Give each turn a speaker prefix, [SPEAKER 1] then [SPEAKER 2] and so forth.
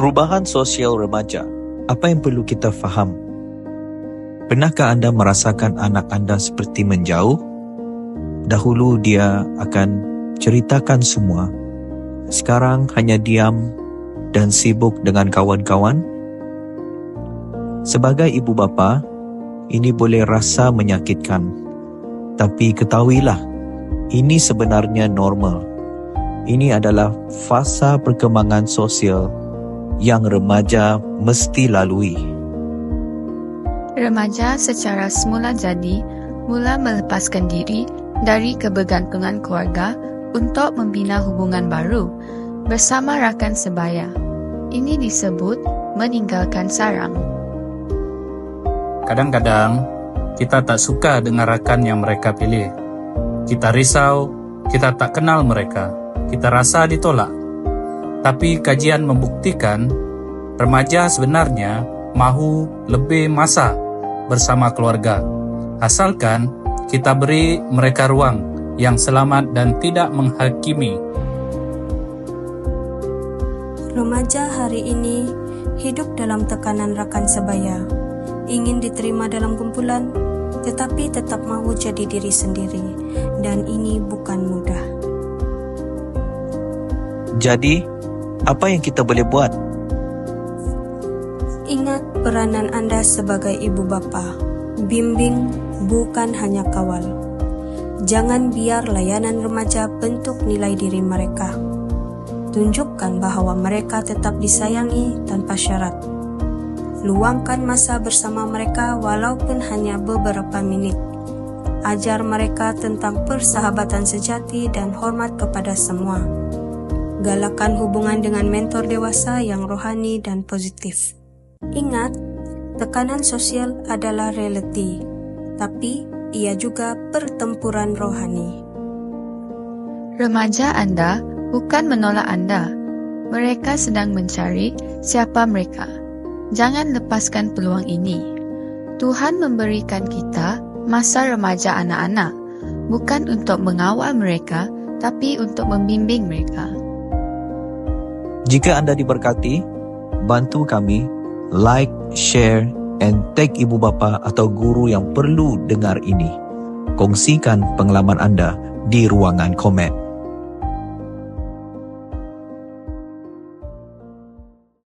[SPEAKER 1] Perubahan sosial remaja, apa yang perlu kita faham? Pernahkah anda merasakan anak anda seperti menjauh? Dahulu dia akan ceritakan semua. Sekarang hanya diam dan sibuk dengan kawan-kawan. Sebagai ibu bapa, ini boleh rasa menyakitkan. Tapi ketahuilah, ini sebenarnya normal. Ini adalah fasa perkembangan sosial yang remaja mesti lalui.
[SPEAKER 2] Remaja secara semula jadi mula melepaskan diri dari kebergantungan keluarga untuk membina hubungan baru bersama rakan sebaya. Ini disebut meninggalkan sarang.
[SPEAKER 3] Kadang-kadang kita tak suka dengan rakan yang mereka pilih. Kita risau, kita tak kenal mereka, kita rasa ditolak. Tapi kajian membuktikan remaja sebenarnya mahu lebih masa bersama keluarga. Asalkan kita beri mereka ruang yang selamat dan tidak menghakimi.
[SPEAKER 4] Remaja hari ini hidup dalam tekanan rakan sebaya. Ingin diterima dalam kumpulan, tetapi tetap mahu jadi diri sendiri. Dan ini bukan mudah.
[SPEAKER 1] Jadi, apa yang kita boleh buat?
[SPEAKER 4] Ingat peranan anda sebagai ibu bapa. Bimbing bukan hanya kawal. Jangan biar layanan remaja bentuk nilai diri mereka. Tunjukkan bahawa mereka tetap disayangi tanpa syarat. Luangkan masa bersama mereka walaupun hanya beberapa minit. Ajar mereka tentang persahabatan sejati dan hormat kepada semua. Galakan hubungan dengan mentor dewasa yang rohani dan positif. Ingat, tekanan sosial adalah realiti, tapi ia juga pertempuran rohani.
[SPEAKER 2] Remaja anda bukan menolak anda. Mereka sedang mencari siapa mereka. Jangan lepaskan peluang ini. Tuhan memberikan kita masa remaja anak-anak bukan untuk mengawal mereka tapi untuk membimbing mereka.
[SPEAKER 1] Jika anda diberkati, bantu kami like, share and tag ibu bapa atau guru yang perlu dengar ini. Kongsikan pengalaman anda di ruangan komen.